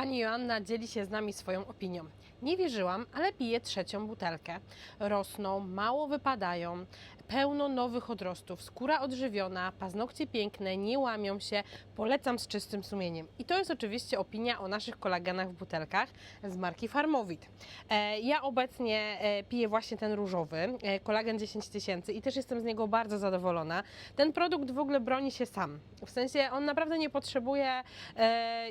Pani Joanna dzieli się z nami swoją opinią. Nie wierzyłam, ale piję trzecią butelkę. Rosną, mało wypadają, pełno nowych odrostów, skóra odżywiona, paznokcie piękne, nie łamią się. Polecam z czystym sumieniem. I to jest oczywiście opinia o naszych kolagenach w butelkach z marki Farmowit. E, ja obecnie e, piję właśnie ten różowy, e, kolagen 10 tysięcy i też jestem z niego bardzo zadowolona. Ten produkt w ogóle broni się sam. W sensie on naprawdę nie potrzebuje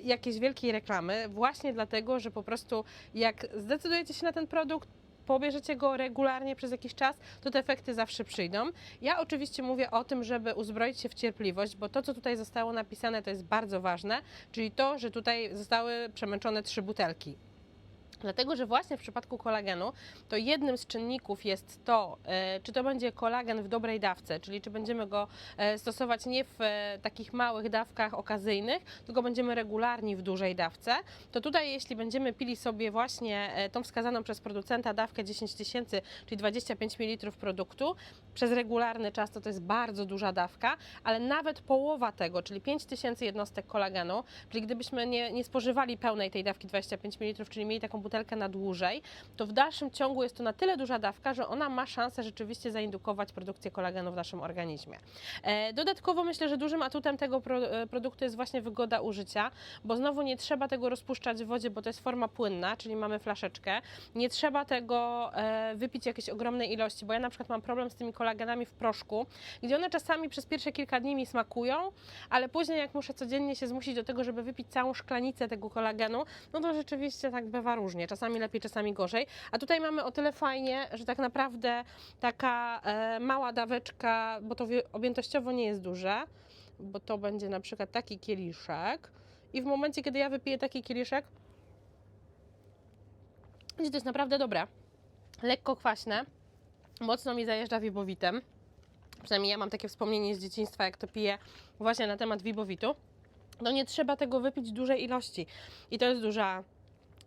jakiejś wielkiej reklamy, właśnie dlatego, że po prostu jak zdecydujecie się na ten produkt, pobierzecie go regularnie przez jakiś czas, to te efekty zawsze przyjdą. Ja oczywiście mówię o tym, żeby uzbroić się w cierpliwość, bo to, co tutaj zostało napisane, to jest bardzo ważne, czyli to, że tutaj zostały przemęczone trzy butelki. Dlatego, że właśnie w przypadku kolagenu to jednym z czynników jest to, e, czy to będzie kolagen w dobrej dawce, czyli czy będziemy go e, stosować nie w e, takich małych dawkach okazyjnych, tylko będziemy regularni w dużej dawce. To tutaj, jeśli będziemy pili sobie właśnie tą wskazaną przez producenta dawkę 10 tysięcy, czyli 25 ml produktu, przez regularny czas to to jest bardzo duża dawka, ale nawet połowa tego, czyli 5 tysięcy jednostek kolagenu, czyli gdybyśmy nie, nie spożywali pełnej tej dawki 25 ml, czyli mieli taką butelkę na dłużej, to w dalszym ciągu jest to na tyle duża dawka, że ona ma szansę rzeczywiście zaindukować produkcję kolagenu w naszym organizmie. E, Dodatkowo myślę, że dużym atutem tego e, produktu jest właśnie wygoda użycia, bo znowu nie trzeba tego rozpuszczać w wodzie, bo to jest forma płynna, czyli mamy flaszeczkę. Nie trzeba tego e, wypić jakiejś ogromnej ilości, bo ja na przykład mam problem z tymi kolagenami w proszku, gdzie one czasami przez pierwsze kilka dni mi smakują, ale później jak muszę codziennie się zmusić do tego, żeby wypić całą szklanicę tego kolagenu, no to rzeczywiście tak bywa różnie. Czasami lepiej, czasami gorzej. A tutaj mamy o tyle fajnie, że tak naprawdę taka e, mała daweczka, bo to objętościowo nie jest duże, bo to będzie na przykład taki kieliszek. I w momencie, kiedy ja wypiję taki kieliszek, to jest naprawdę dobre. Lekko kwaśne, mocno mi zajeżdża wibowitem. Przynajmniej ja mam takie wspomnienie z dzieciństwa, jak to piję właśnie na temat wibowitu. No nie trzeba tego wypić dużej ilości. I to jest duża,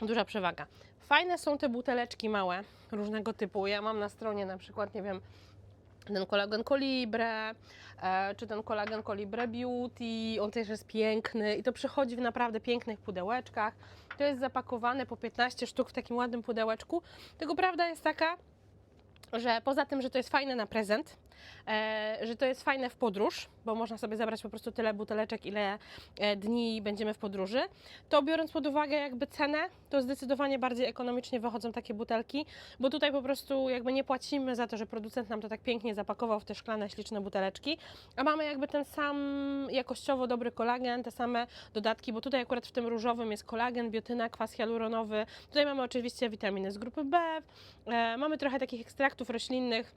duża przewaga. Fajne są te buteleczki małe, różnego typu. Ja mam na stronie na przykład, nie wiem, ten kolagen Colibre, e, czy ten kolagen Colibre Beauty, on też jest piękny i to przychodzi w naprawdę pięknych pudełeczkach. To jest zapakowane po 15 sztuk w takim ładnym pudełeczku. Tylko prawda jest taka, że poza tym, że to jest fajne na prezent, że to jest fajne w podróż, bo można sobie zabrać po prostu tyle buteleczek, ile e, dni będziemy w podróży, to biorąc pod uwagę jakby cenę, to zdecydowanie bardziej ekonomicznie wychodzą takie butelki, bo tutaj po prostu jakby nie płacimy za to, że producent nam to tak pięknie zapakował w te szklane, śliczne buteleczki, a mamy jakby ten sam jakościowo dobry kolagen, te same dodatki, bo tutaj akurat w tym różowym jest kolagen, biotyna, kwas hialuronowy, tutaj mamy oczywiście witaminy z grupy B, e, mamy trochę takich ekstraktów roślinnych,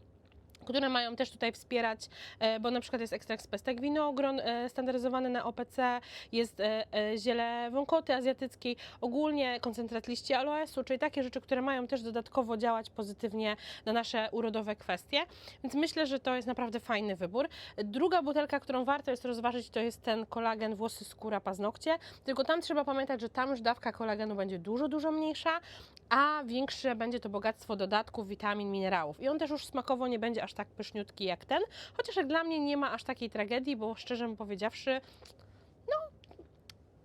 które mają też tutaj wspierać, e, bo na przykład jest ekstrakt z pestek winogron e, standaryzowany na OPC, jest e, ziele wąkoty azjatyckiej, ogólnie koncentrat liści aloesu, czyli takie rzeczy, które mają też dodatkowo działać pozytywnie na nasze urodowe kwestie, więc myślę, że to jest naprawdę fajny wybór. Druga butelka, którą warto jest rozważyć, to jest ten kolagen włosy, skóra, paznokcie, tylko tam trzeba pamiętać, że tam już dawka kolagenu będzie dużo, dużo mniejsza, a większe będzie to bogactwo dodatków, witamin, minerałów. I on też już smakowo nie będzie aż tak pyszniutki jak ten, chociaż jak dla mnie nie ma aż takiej tragedii, bo szczerze powiedziawszy, no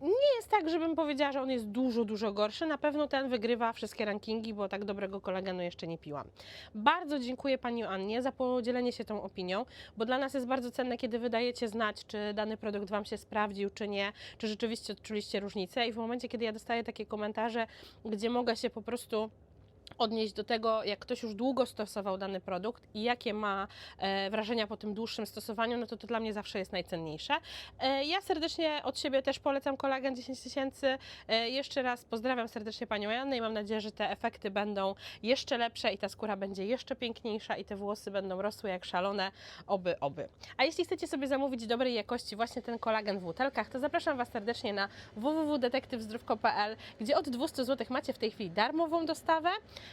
nie jest tak, żebym powiedziała, że on jest dużo, dużo gorszy. Na pewno ten wygrywa wszystkie rankingi, bo tak dobrego kolagenu jeszcze nie piłam. Bardzo dziękuję Pani Annie za podzielenie się tą opinią, bo dla nas jest bardzo cenne, kiedy wydajecie znać, czy dany produkt Wam się sprawdził, czy nie, czy rzeczywiście odczuliście różnicę. I w momencie, kiedy ja dostaję takie komentarze, gdzie mogę się po prostu odnieść do tego, jak ktoś już długo stosował dany produkt i jakie ma e, wrażenia po tym dłuższym stosowaniu, no to to dla mnie zawsze jest najcenniejsze. E, ja serdecznie od siebie też polecam kolagen 10 tysięcy. E, jeszcze raz pozdrawiam serdecznie Panią Janę i mam nadzieję, że te efekty będą jeszcze lepsze i ta skóra będzie jeszcze piękniejsza i te włosy będą rosły jak szalone, oby, oby. A jeśli chcecie sobie zamówić dobrej jakości właśnie ten kolagen w butelkach, to zapraszam Was serdecznie na www.detektywzdrówko.pl, gdzie od 200 zł macie w tej chwili darmową dostawę.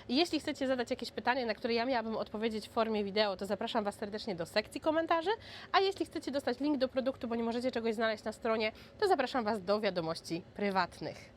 Jeśli chcecie zadać jakieś pytanie, na które ja miałabym odpowiedzieć w formie wideo, to zapraszam Was serdecznie do sekcji komentarzy. A jeśli chcecie dostać link do produktu, bo nie możecie czegoś znaleźć na stronie, to zapraszam Was do wiadomości prywatnych.